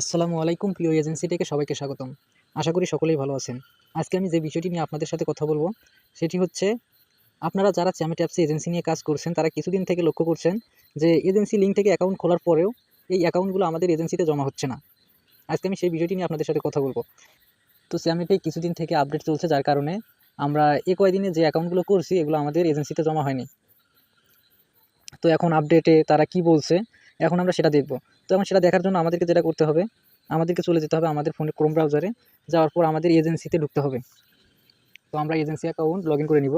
আসসালামু আলাইকুম, প্রিয় এজেন্সি থেকে সবাইকে স্বাগতম। আশা করি সকলেই ভালো আছেন। আজকে আমি যে বিষয়টি নিয়ে আপনাদের সাথে কথা বলব, সেটি হচ্ছে, আপনারা যারা চ্যামেট এজেন্সি নিয়ে কাজ করছেন, তারা কিছুদিন থেকে লক্ষ্য করছেন যে এজেন্সি লিঙ্ক থেকে অ্যাকাউন্ট খোলার পরেও এই অ্যাকাউন্টগুলো আমাদের এজেন্সিতে জমা হচ্ছে না। আজকে আমি সেই বিষয়টি নিয়ে আপনাদের সাথে কথা বলব। তো চ্যামেটে কিছুদিন থেকে আপডেট চলছে, যার কারণে আমরা এ কয়দিনে যে অ্যাকাউন্টগুলো করছি, এগুলো আমাদের এজেন্সিতে জমা হয়নি। তো এখন আপডেটে তারা কি বলছে এখন আমরা সেটা দেখব। তো এখন সেটা দেখার জন্য আমাদেরকে যেটা করতে হবে, আমাদেরকে চলে যেতে হবে আমাদের ফোনের ক্রোম ব্রাউজারে যাওয়ার পর আমাদের এজেন্সিতে ঢুকতে হবে। তো আমরা এজেন্সি অ্যাকাউন্ট লগ করে নিব।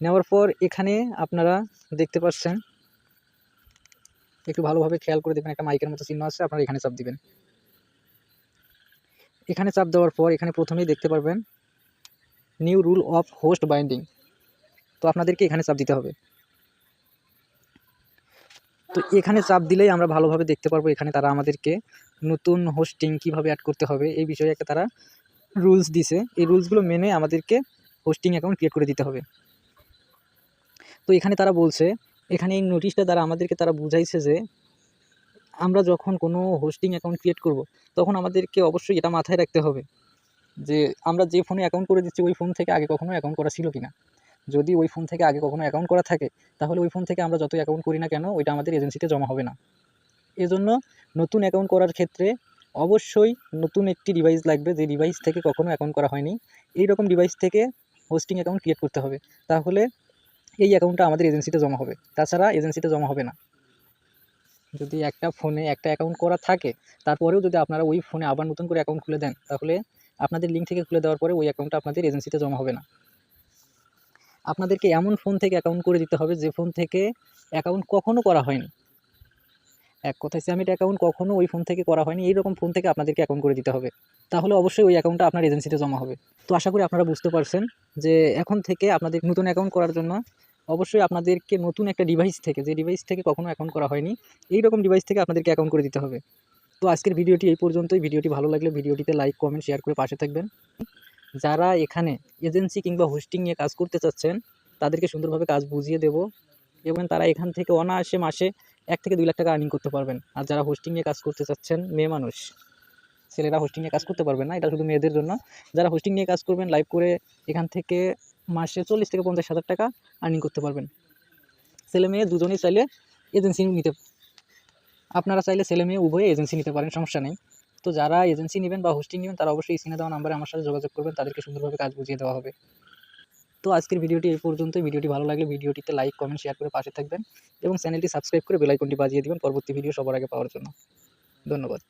নেওয়ার পর এখানে আপনারা দেখতে পাচ্ছেন, একটু ভালোভাবে খেয়াল করে দেখবেন, একটা মাইকের মতো চিহ্ন আছে, আপনারা এখানে চাপ দিবেন। এখানে চাপ দেওয়ার পর এখানে প্রথমেই দেখতে পারবেন new rule of host binding তো আপনাদেরকে এখানে চাপ দিতে হবে। তো এখানে চাপ দিলেই আমরা ভালোভাবে দেখতে পারব এখানে তারা আমাদেরকে নতুন হোস্টিং কীভাবে অ্যাড করতে হবে, এই বিষয়ে একটা তারা রুলস দিছে। এই রুলসগুলো মেনে আমাদেরকে হোস্টিং অ্যাকাউন্ট ক্রিয়েট করে দিতে হবে। তো এখানে তারা বলছে, এখানে এই নোটিশটা দ্বারা আমাদেরকে তারা বুঝাইছে যে আমরা যখন কোনো হোস্টিং অ্যাকাউন্ট ক্রিয়েট করব, তখন আমাদেরকে অবশ্যই এটা মাথায় রাখতে হবে যে আমরা যে ফোনে অ্যাকাউন্ট করে দিচ্ছি, ওই ফোন থেকে আগে কখনো অ্যাকাউন্ট করা ছিল কিনা। যদি ওই ফোন থেকে আগে কখনো অ্যাকাউন্ট করা থাকে, তাহলে ওই ফোন থেকে আমরা যতই অ্যাকাউন্ট করি না কেন, ওইটা আমাদের এজেন্সিতে জমা হবে না। এজন্য নতুন অ্যাকাউন্ট করার ক্ষেত্রে অবশ্যই নতুন একটি ডিভাইস লাগবে, যে ডিভাইস থেকে কখনো অ্যাকাউন্ট করা হয়নি। এই রকম ডিভাইস থেকে হোস্টিং অ্যাকাউন্ট ক্রিয়েট করতে হবে। তাহলে এই অ্যাকাউন্টটা আমাদের এজেন্সিতে জমা হবে। তাছাড়া এজেন্সিতে জমা হবে না। যদি একটা ফোনে একটা অ্যাকাউন্ট করা থাকে, তারপরেও যদি আপনারা ওই ফোনে আবার নতুন করে অ্যাকাউন্ট খুলে দেন, তাহলে আপনাদের লিঙ্ক থেকে খুলে দেওয়ার পরে ওই অ্যাকাউন্টটা আপনাদের এজেন্সিতে জমা হবে না। আপনাদেরকে এমন ফোন থেকে অ্যাকাউন্ট করে দিতে হবে যে ফোন থেকে অ্যাকাউন্ট কখনো করা হয়নি। এক কথায় স্যামিট অ্যাকাউন্ট কখনো ওই ফোন থেকে করা হয়নি, এইরকম ফোন থেকে আপনাদেরকে অ্যাকাউন্ট করে দিতে হবে। তাহলে অবশ্যই ওই অ্যাকাউন্টটা আপনার এজেন্সিতে জমা হবে। তো আশা করি আপনারা বুঝতে পারছেন যে এখন থেকে আপনাদের নতুন অ্যাকাউন্ট করার জন্য অবশ্যই আপনাদেরকে নতুন একটা ডিভাইস থেকে, যে ডিভাইস থেকে কখনো অ্যাকাউন্ট করা হয়নি এই রকম ডিভাইস থেকে আপনাদেরকে অ্যাকাউন্ট করে দিতে হবে। তো আজকের ভিডিওটি এই পর্যন্তই। ভিডিওটি ভালো লাগলে ভিডিওটিতে লাইক কমেন্ট শেয়ার করে পাশে থাকবেন। যারা এখানে এজেন্সি কিংবা হোস্টিং নিয়ে কাজ করতে চাচ্ছেন, তাদেরকে সুন্দরভাবে কাজ বুঝিয়ে দেব এবং তারা এখান থেকে অনায়াসে মাসে এক থেকে দুই লাখ টাকা আর্নিং করতে পারবেন। আর যারা হোস্টিং নিয়ে কাজ করতে চাচ্ছেন, মেয়ে মানুষ, ছেলেরা হোস্টিং নিয়ে কাজ করতে পারবেন না, এটা শুধু মেয়েদের জন্য। যারা হোস্টিং নিয়ে কাজ করবেন লাইভ করে এখান থেকে মাসে চল্লিশ থেকে পঞ্চাশ হাজার টাকা আর্নিং করতে পারবেন। ছেলে মেয়ে দুজনেই চাইলে এজেন্সি নিতে, আপনারা চাইলে ছেলে মেয়ে উভয়ে এজেন্সি নিতে পারেন, সমস্যা নেই। তো যারা এজেন্সি নেবেন বা হোস্টিং নেবেন, তারা অবশ্যই স্ক্রিনে দেওয়া নাম্বারে আমার সাথে যোগাযোগ করবেন, তাদেরকে সুন্দরভাবে কাজ বুঝিয়ে দেওয়া হবে। তো আজকের ভিডিওটি এই পর্যন্ত ভিডিওটি ভালো লাগলে ভিডিওটিতে লাইক কমেন্ট শেয়ার করে পাশে থাকবেন এবং চ্যানেলটি সাবস্ক্রাইব করে বেলাইকনটি বাজিয়ে দেবেন। পরবর্তী ভিডিও সবার আগে পাওয়ার জন্য। ধন্যবাদ।